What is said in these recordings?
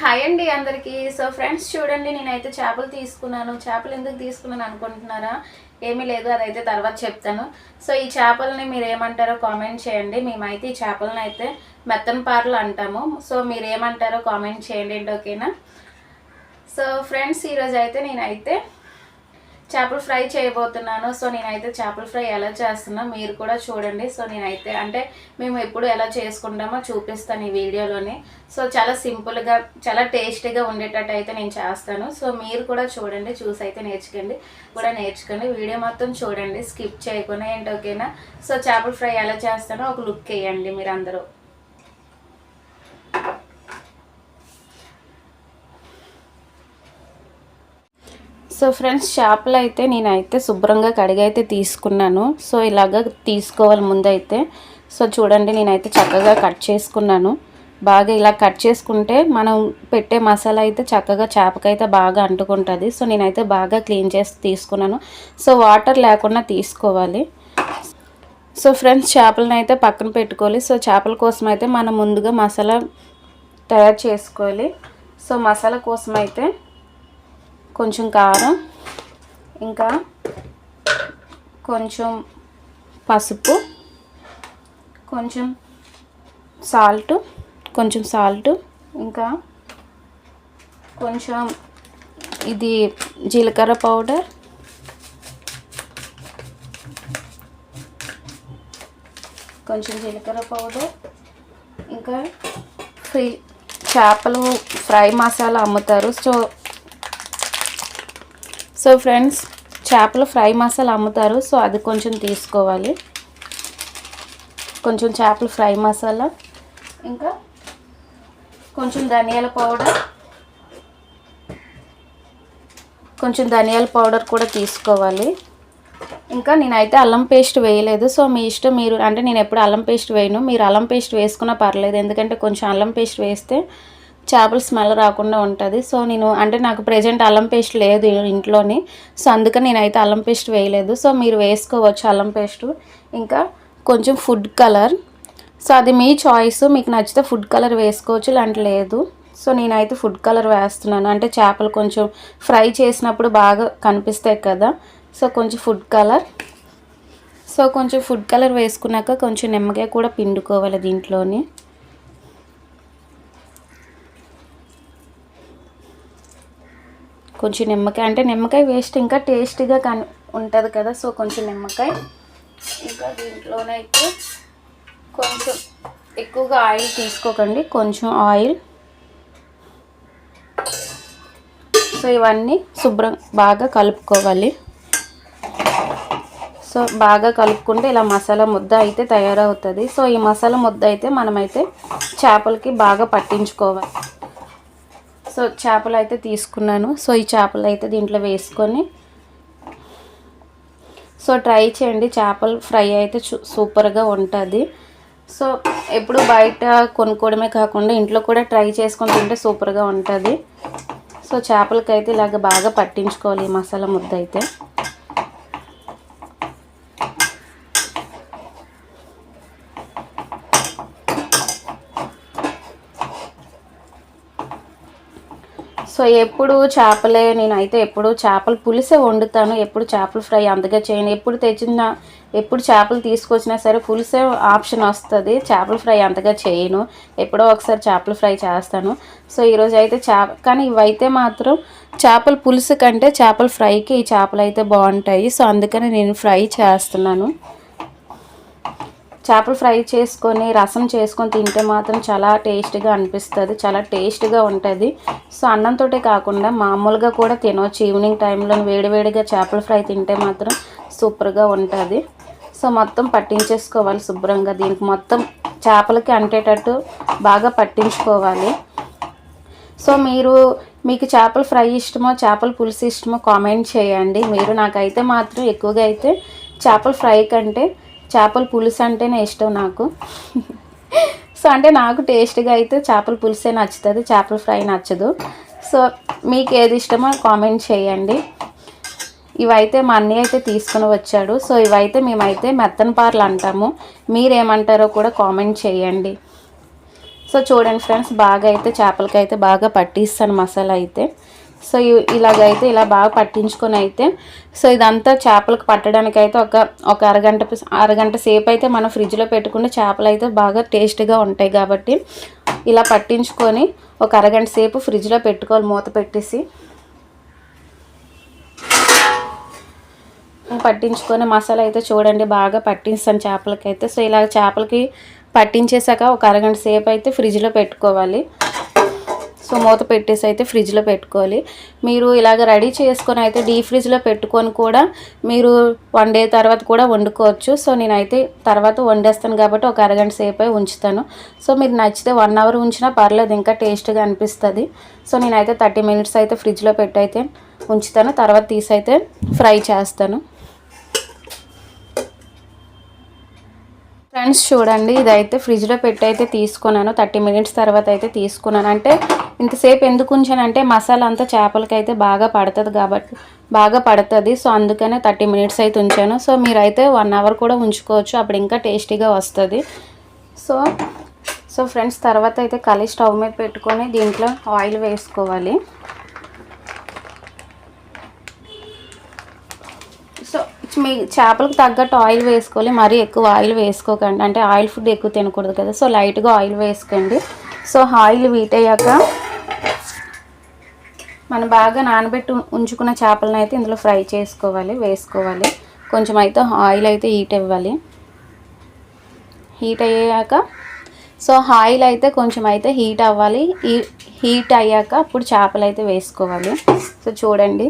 Hi అండి అందరికీ. So friends చూడండి నేనైతే చేపలు తీసుకున్నాను. చేపలు ఎందుకు తీసుకున్నాను అనుకుంటున్నారా? ఏమీ లేదు అదైతే తర్వాత చెప్తాను. సో ఈ చేపలని మీరు ఏమంటారో కామెంట్ చేయండి. మేమైతే ఈ చేపలను అయితే మెత్తన పార్లు అంటాము. సో మీరు ఏమంటారో కామెంట్ చేయండి ఏంటి ఓకేనా? సో ఫ్రెండ్స్ ఈరోజు అయితే నేనైతే చేపల ఫ్రై చేయబోతున్నాను. సో నేనైతే చేపల ఫ్రై ఎలా చేస్తున్నా మీరు కూడా చూడండి. సో నేనైతే అంటే మేము ఎప్పుడు ఎలా చేసుకుంటామో చూపిస్తాను ఈ వీడియోలోని. సో చాలా సింపుల్గా చాలా టేస్టీగా ఉండేటట్టు అయితే నేను చేస్తాను. సో మీరు కూడా చూడండి చూసి అయితే నేర్చుకోండి. కూడా నేర్చుకోండి. వీడియో మొత్తం చూడండి. స్కిప్ చేయకుండా ఏంటి ఓకేనా? సో చేపల ఫ్రై ఎలా చేస్తానో ఒక లుక్ వేయండి మీరు అందరూ సో ఫ్రెండ్స్ చేపలు అయితే నేనైతే శుభ్రంగా కడిగైతే తీసుకున్నాను. సో ఇలాగ తీసుకోవాలి ముందైతే. సో చూడండి నేనైతే చక్కగా కట్ చేసుకున్నాను. బాగా ఇలా కట్ చేసుకుంటే మనం పెట్టే మసాలా అయితే చక్కగా చేపకైతే బాగా అంటుకుంటుంది. సో నేనైతే బాగా క్లీన్ చేసి తీసుకున్నాను. సో వాటర్ లేకుండా తీసుకోవాలి. సో ఫ్రెండ్స్ చేపలను అయితే పక్కన పెట్టుకోవాలి. సో చేపల కోసం అయితే మనం ముందుగా మసాలా తయారు చేసుకోవాలి. సో మసాలా కోసం అయితే కొంచెం కారం ఇంకా కొంచెం పసుపు కొంచెం సాల్ట్ కొంచెం సాల్ట్ ఇంకా కొంచెం ఇది జీలకర్ర పౌడర్. కొంచెం జీలకర్ర పౌడర్. ఇంకా ఫ్రీ చేపలు ఫ్రై మసాలా అమ్ముతారు. సో సో ఫ్రెండ్స్ చేపలు ఫ్రై మసాలా అమ్ముతారు. సో అది కొంచెం తీసుకోవాలి. కొంచెం చేపలు ఫ్రై మసాలా. ఇంకా కొంచెం ధనియాల పౌడర్. కొంచెం ధనియాల పౌడర్ కూడా తీసుకోవాలి. ఇంకా నేనైతే అల్లం పేస్ట్ వేయలేదు. సో మీ ఇష్టం మీరు అంటే నేను ఎప్పుడు అల్లం పేస్ట్ వేయను. మీరు అల్లం పేస్ట్ వేసుకున్నా పర్లేదు. ఎందుకంటే కొంచెం అల్లం పేస్ట్ వేస్తే చేపల స్మెల్ రాకుండా ఉంటుంది. సో నేను అంటే నాకు ప్రజెంట్ అల్లం పేస్ట్ లేదు ఇంట్లోని. సో అందుకని నేనైతే అల్లం పేస్ట్ వేయలేదు. సో మీరు వేసుకోవచ్చు అల్లం పేస్ట్. ఇంకా కొంచెం ఫుడ్ కలర్. సో అది మీ చాయిస్. మీకు నచ్చితే ఫుడ్ కలర్ వేసుకోవచ్చు లాంటి లేదు. సో నేనైతే ఫుడ్ కలర్ వేస్తున్నాను. అంటే చేపలు కొంచెం ఫ్రై చేసినప్పుడు బాగా కనిపిస్తాయి కదా. సో కొంచెం ఫుడ్ కలర్. సో కొంచెం ఫుడ్ కలర్ వేసుకున్నాక కొంచెం నిమ్మకాయ కూడా పిండుకోవాలి దీంట్లోని. కొంచెం నిమ్మకాయ అంటే నిమ్మకాయ వేస్ట్ ఇంకా టేస్టీగా కన్ ఉంటుంది కదా సో కొంచెం నిమ్మకాయ. ఇంకా దీంట్లోనైతే కొంచెం ఎక్కువగా ఆయిల్ తీసుకోకండి కొంచెం ఆయిల్. సో ఇవన్నీ శుభ్రం బాగా కలుపుకోవాలి. సో బాగా కలుపుకుంటే ఇలా మసాలా ముద్ద అయితే తయారవుతుంది. సో ఈ మసాలా ముద్ద అయితే మనమైతే చేపలకి బాగా పట్టించుకోవాలి. సో చేపలు అయితే తీసుకున్నాను. సో ఈ చేపలు అయితే దీంట్లో వేసుకొని సో ట్రై చేయండి. చేపలు ఫ్రై అయితే సూపర్గా ఉంటుంది. సో ఎప్పుడు బయట కొనుక్కోవడమే కాకుండా ఇంట్లో కూడా ట్రై చేసుకొని తింటే సూపర్గా ఉంటుంది. సో చేపలకైతే ఇలాగ బాగా పట్టించుకోవాలి మసాలా ముద్ద అయితే. సో ఎప్పుడు చేపలే నేనైతే ఎప్పుడు చేపల పులిసే వండుతాను. ఎప్పుడు చేపలు ఫ్రై అంతగా చేయను. ఎప్పుడు తెచ్చిన ఎప్పుడు చేపలు తీసుకొచ్చినా సరే పులిసే ఆప్షన్ వస్తుంది. చేపల ఫ్రై అంతగా చేయను. ఎప్పుడో ఒకసారి చేపల ఫ్రై చేస్తాను. సో ఈరోజు అయితే చేప కానీ ఇవైతే మాత్రం చేపల పులుసు కంటే చేపల ఫ్రైకి ఈ చేపలు అయితే బాగుంటాయి. సో అందుకని నేను ఫ్రై చేస్తున్నాను. చేపలు ఫ్రై చేసుకొని రసం చేసుకొని తింటే మాత్రం చాలా టేస్ట్గా అనిపిస్తుంది చాలా టేస్ట్గా ఉంటుంది. సో అన్నంతో కాకుండా మామూలుగా కూడా తినవచ్చు ఈవినింగ్ టైంలో వేడివేడిగా చేపల ఫ్రై తింటే మాత్రం సూపర్గా ఉంటుంది. సో మొత్తం పట్టించేసుకోవాలి శుభ్రంగా. దీనికి మొత్తం చేపలకి అంటేటట్టు బాగా పట్టించుకోవాలి. సో మీరు మీకు చేపల ఫ్రై ఇష్టమో చేపల పులుసు ఇష్టమో కామెంట్ చేయండి. మీరు నాకైతే మాత్రం ఎక్కువగా అయితే చేపల ఫ్రై కంటే చేపల పులుసు అంటేనే ఇష్టం నాకు. సో అంటే నాకు టేస్ట్గా అయితే చేపల పులుసే నచ్చుతుంది చేపల ఫ్రై నచ్చదు. సో మీకు ఏది ఇష్టమో కామెంట్ చేయండి. ఇవైతే మా అన్నయ్య అయితే తీసుకుని వచ్చాడు. సో ఇవైతే మేమైతే మెత్తన పార్లు అంటాము. మీరేమంటారో కూడా కామెంట్ చేయండి. సో చూడండి ఫ్రెండ్స్ బాగా అయితే చేపలకైతే బాగా పట్టిస్తాను మసాలా అయితే. సో ఇ- ఇలాగైతే ఇలా బాగా పట్టించుకొని అయితే సో ఇదంతా చేపలకు పట్టడానికి అయితే ఒక ఒక అరగంట అరగంట సేపు అయితే మనం ఫ్రిడ్జ్లో పెట్టుకుంటే చేపలు అయితే బాగా టేస్ట్గా ఉంటాయి కాబట్టి ఇలా పట్టించుకొని ఒక అరగంట సేపు ఫ్రిడ్జ్లో పెట్టుకోవాలి మూత పెట్టేసి. పట్టించుకొని మసాలా అయితే చూడండి బాగా పట్టిస్తాను చేపలకైతే. సో ఇలా చేపలకి పట్టించేసాక ఒక అరగంట సేపు అయితే ఫ్రిడ్జ్లో పెట్టుకోవాలి. సో మూత పెట్టేసి అయితే ఫ్రిడ్జ్లో పెట్టుకోవాలి. మీరు ఇలాగ రెడీ చేసుకొని అయితే డీ ఫ్రిడ్జ్లో పెట్టుకొని కూడా మీరు వన్ డే తర్వాత కూడా వండుకోవచ్చు. సో నేనైతే తర్వాత వండేస్తాను కాబట్టి ఒక అరగంట సేపు అయి ఉంచుతాను. సో మీరు నచ్చితే వన్ అవర్ ఉంచినా పర్లేదు ఇంకా టేస్ట్గా అనిపిస్తుంది. సో నేనైతే థర్టీ మినిట్స్ అయితే ఫ్రిడ్జ్లో పెట్టి అయితే ఉంచుతాను. తర్వాత తీసి అయితే ఫ్రై చేస్తాను. ఫ్రెండ్స్ చూడండి ఇదైతే ఫ్రిడ్జ్లో పెట్టి అయితే తీసుకున్నాను. థర్టీ మినిట్స్ తర్వాత అయితే తీసుకున్నాను. అంటే ఇంతసేపు ఎందుకు ఉంచానంటే మసాలా అంతా చేపలకి అయితే బాగా పడుతుంది కాబట్టి బాగా పడుతుంది. సో అందుకనే థర్టీ మినిట్స్ అయితే ఉంచాను. సో మీరైతే వన్ అవర్ కూడా ఉంచుకోవచ్చు. అప్పుడు ఇంకా టేస్టీగా వస్తుంది. సో సో ఫ్రెండ్స్ తర్వాత అయితే కలి స్టవ్ మీద పెట్టుకొని దీంట్లో ఆయిల్ వేసుకోవాలి సో మీ చేపలకు తగ్గట్టు ఆయిల్ వేసుకోవాలి. మరీ ఎక్కువ ఆయిల్ వేసుకోకండి. అంటే ఆయిల్ ఫుడ్ ఎక్కువ తినకూడదు కదా. సో లైట్గా ఆయిల్ వేసుకోండి. సో ఆయిల్ వీట్ అయ్యాక మనం బాగా నానబెట్టి ఉంచుకున్న చేపలను అయితే ఇందులో ఫ్రై చేసుకోవాలి వేసుకోవాలి. కొంచెం అయితే ఆయిల్ అయితే హీట్ ఇవ్వాలి హీట్ అయ్యాక సో ఆయిల్ అయితే కొంచెం అయితే హీట్ అవ్వాలి. హీట్ అయ్యాక అప్పుడు చేపలు అయితే వేసుకోవాలి. సో చూడండి.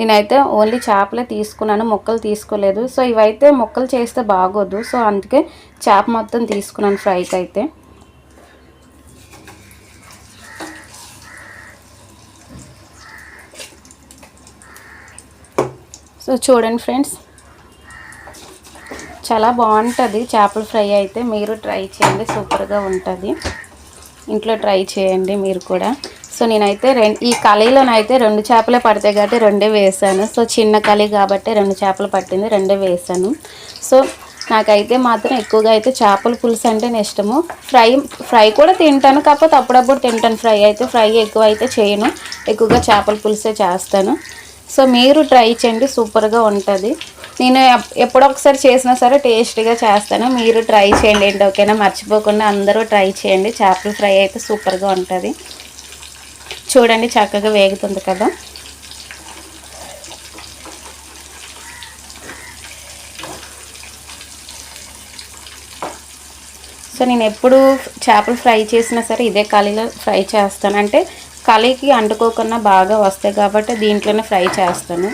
నేనైతే ఓన్లీ చేపలే తీసుకున్నాను మొక్కలు తీసుకోలేదు. సో ఇవైతే మొక్కలు చేస్తే బాగోదు. సో అందుకే చేప మొత్తం తీసుకున్నాను ఫ్రైకి అయితే. సో చూడండి ఫ్రెండ్స్ చాలా బాగుంటుంది చేపల ఫ్రై అయితే. మీరు ట్రై చేయండి సూపర్గా ఉంటుంది. ఇంట్లో ట్రై చేయండి మీరు కూడా. సో నేనైతే రెండు ఈ కళీలోనైతే రెండు చేపలే పడతాయి కాబట్టి రెండే వేసాను. సో చిన్న కళీ కాబట్టి రెండు చేపలు పట్టింది రెండే వేసాను. సో నాకైతే మాత్రం ఎక్కువగా అయితే చేపల పులుసు అంటే ఇష్టము. ఫ్రై ఫ్రై కూడా తింటాను కాకపోతే అప్పుడప్పుడు తింటాను. ఫ్రై అయితే ఫ్రై ఎక్కువ అయితే చేయను. ఎక్కువగా చేపల పులుసే చేస్తాను. సో మీరు ట్రై చేయండి సూపర్గా ఉంటుంది. నేను ఎప్పుడొకసారి ఎప్పుడో ఒకసారి చేసినా సరే టేస్టీగా చేస్తాను. మీరు ట్రై చేయండి ఏంటి ఓకేనా? మర్చిపోకుండా అందరూ ట్రై చేయండి. చేపల ఫ్రై అయితే సూపర్గా ఉంటుంది. చూడండి చక్కగా వేగుతుంది కదా. సో నేను ఎప్పుడు చేపలు ఫ్రై చేసినా సరే ఇదే కళీలో ఫ్రై చేస్తాను. అంటే కళీకి అంటుకోకుండా బాగా వస్తాయి కాబట్టి దీంట్లోనే ఫ్రై చేస్తాను.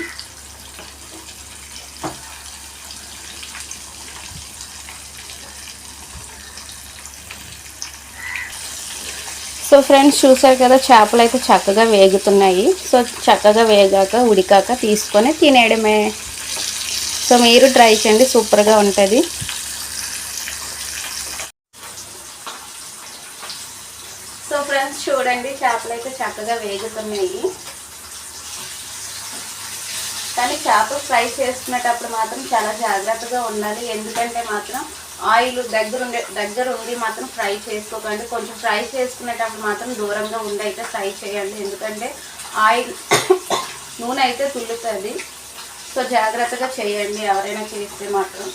సో ఫ్రెండ్స్ చూసారు కదా చేపలు అయితే చక్కగా వేగుతున్నాయి. సో చక్కగా వేగాక ఉడికాక తీసుకొని తినేయడమే. సో మీరు ట్రై చేయండి సూపర్గా ఉంటుంది. సో ఫ్రెండ్స్ చూడండి చేపలు అయితే చక్కగా వేగుతున్నాయి. కానీ చేపలు ఫ్రై చేసుకునేటప్పుడు మాత్రం చాలా జాగ్రత్తగా ఉండాలి. ఎందుకంటే మాత్రం ఆయిల్ దగ్గర ఉండే దగ్గర ఉండి మాత్రం ఫ్రై చేసుకోకండి. కొంచెం ఫ్రై చేసుకునేటప్పుడు మాత్రం దూరంగా ఉండి అయితే ఫ్రై చేయండి. ఎందుకంటే ఆయిల్ నూనె అయితే తుల్లుతుంది. సో జాగ్రత్తగా చేయండి ఎవరైనా చేస్తే మాత్రం.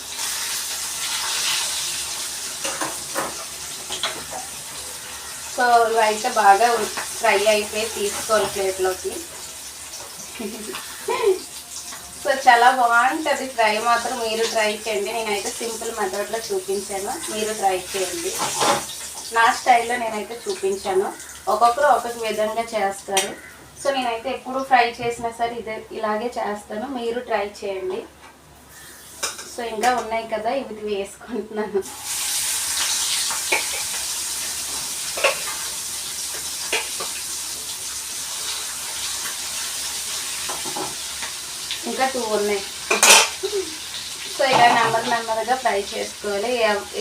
సో ఇవైతే బాగా ఫ్రై అయిపోయి తీసుకోవాలి ప్లేట్లోకి. చాలా బాగుంటుంది. ఫ్రై మాత్రం మీరు ట్రై చేయండి. నేనైతే సింపుల్ మెథడ్లో చూపించాను. మీరు ట్రై చేయండి. నా స్టైల్లో నేనైతే చూపించాను. ఒక్కొక్కరు ఒక్కొక్క విధంగా చేస్తారు. సో నేనైతే ఎప్పుడు ఫ్రై చేసినా సరే ఇదే ఇలాగే చేస్తాను. మీరు ట్రై చేయండి. సో ఇంకా ఉన్నాయి కదా. ఇవి వేసుకుంటున్నాను ఇంకా టూ ఉన్నాయి. సో ఇలా నెమ్మది నెమ్మదిగా ఫ్రై చేసుకోవాలి.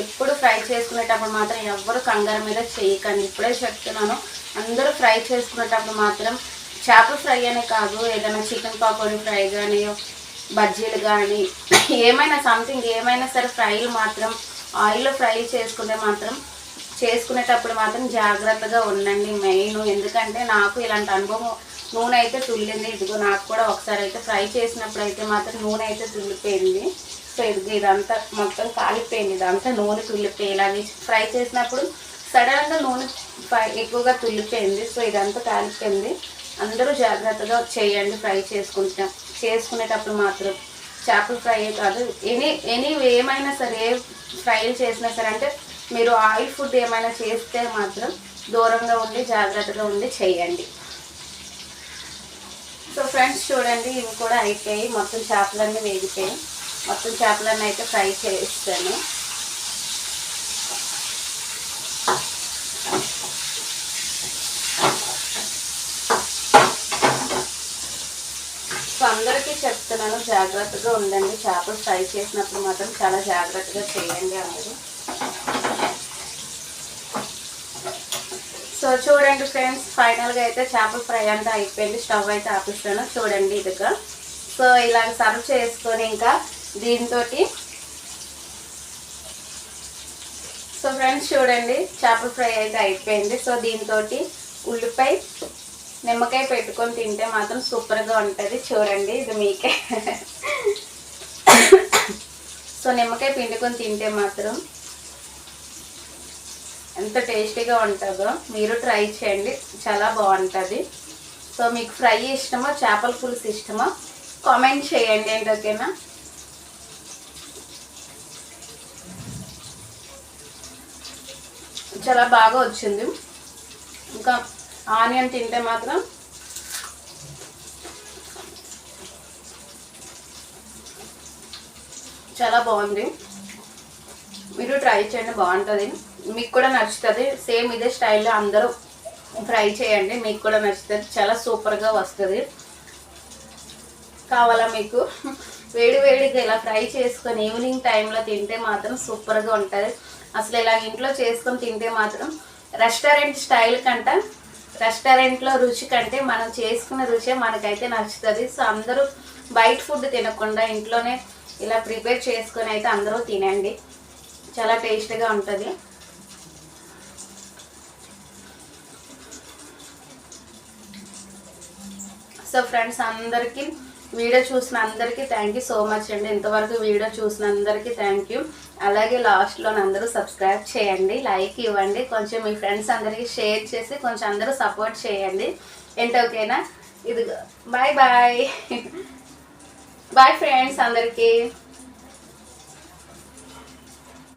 ఎప్పుడు ఫ్రై చేసుకునేటప్పుడు మాత్రం ఎవ్వరు కంగారు మీద చేయకండి. ఇప్పుడే చెప్తున్నాను. అందరూ ఫ్రై చేసుకునేటప్పుడు మాత్రం చేపల ఫ్రై అనే కాదు ఏదైనా చికెన్ పకోడీ ఫ్రై కానీ బజ్జీలు కానీ ఏమైనా సంథింగ్ ఏమైనా సరే ఫ్రైలు మాత్రం ఆయిల్లో ఫ్రై చేసుకుంటే మాత్రం చేసుకునేటప్పుడు మాత్రం జాగ్రత్తగా ఉండండి మెయిన్. ఎందుకంటే నాకు ఇలాంటి అనుభవం నూనె అయితే తుల్లింది. ఇదిగో నాకు కూడా ఒకసారి అయితే ఫ్రై చేసినప్పుడు అయితే మాత్రం నూనె అయితే తుల్లిపోయింది. సో ఇదిగో ఇదంతా మొత్తం కాలిపోయింది. ఇదంతా నూనె తుల్లిపోయి ఇలాగే ఫ్రై చేసినప్పుడు సడన్గా నూనె ఫ్రై ఎక్కువగా తుల్లిపోయింది. సో ఇదంతా కాలిపోయింది. అందరూ జాగ్రత్తగా చేయండి ఫ్రై చేసుకుంటాం చేసుకునేటప్పుడు మాత్రం. చేపల ఫ్రై కాదు. ఎనీ ఎనీ ఏమైనా సరే ఏ ఫ్రైలు చేసినా సరే అంటే మీరు ఆయిల్ ఫుడ్ ఏమైనా చేస్తే మాత్రం దూరంగా ఉండి జాగ్రత్తగా ఉండి చేయండి. సో ఫ్రెండ్స్ చూడండి ఇవి కూడా అయిపోయి మొత్తం చేపలన్నీ వేగిపోయి మొత్తం చేపలన్నీ అయితే ఫ్రై చేస్తాను సో అందరికీ చెప్తున్నాను జాగ్రత్తగా ఉండండి. చేపలు ఫ్రై చేసినప్పుడు మాత్రం చాలా జాగ్రత్తగా చేయండి అందరూ. సో చూడండి ఫ్రెండ్స్ ఫైనల్గా అయితే చేపల ఫ్రై అంతా అయిపోయింది. స్టవ్ అయితే ఆపిస్తాను. చూడండి ఇదిగా. సో ఇలా సర్వ్ చేసుకొని ఇంకా దీంతో సో ఫ్రెండ్స్ చూడండి. చేపల ఫ్రై అయితే అయిపోయింది. సో దీంతో ఉల్లిపాయ నిమ్మకాయ పెట్టుకొని తింటే మాత్రం సూపర్గా ఉంటుంది. చూడండి ఇది మీకే. సో నిమ్మకాయ పిండుకొని తింటే మాత్రం ఎంత టేస్టీగా ఉంటుందో మీరు ట్రై చేయండి. చాలా బాగుంటుంది. సో మీకు ఫ్రై ఇష్టమా చేపల పులుసు ఇష్టమా కామెంట్ చేయండి ఏంటి ఓకేనా? చాలా బాగా వచ్చింది. ఇంకా ఆనియన్ తింటే మాత్రం చాలా బాగుంది. మీరు ట్రై చేయండి బాగుంటుంది. మీకు కూడా నచ్చుతుంది. సేమ్ ఇదే స్టైల్లో అందరూ ఫ్రై చేయండి. మీకు కూడా నచ్చుతుంది. చాలా సూపర్గా వస్తుంది. కావాలా మీకు? వేడి వేడిగా ఇలా ఫ్రై చేసుకొని ఈవినింగ్ టైంలో తింటే మాత్రం సూపర్గా ఉంటుంది. అసలు ఇలా ఇంట్లో చేసుకొని తింటే మాత్రం రెస్టారెంట్ స్టైల్ కంట రెస్టారెంట్లో రుచి కంటే మనం చేసుకున్న రుచే మనకైతే నచ్చుతుంది. సో అందరూ బయట ఫుడ్ తినకుండా ఇంట్లోనే ఇలా ప్రిపేర్ చేసుకొని అయితే అందరూ తినండి. చాలా టేస్ట్గా ఉంటుంది. సో ఫ్రెండ్స్ అందరికీ వీడియో చూసిన అందరికీ థ్యాంక్ యూ సో మచ్ అండి. ఇంతవరకు వీడియో చూసిన అందరికీ థ్యాంక్ యూ అలాగే లాస్ట్లో అందరూ సబ్స్క్రైబ్ చేయండి లైక్ ఇవ్వండి. కొంచెం మీ ఫ్రెండ్స్ అందరికీ షేర్ చేసి కొంచెం అందరూ సపోర్ట్ చేయండి. ఏంటి ఓకేనా ఇది బాయ్ బాయ్ బాయ్ ఫ్రెండ్స్ అందరికీ.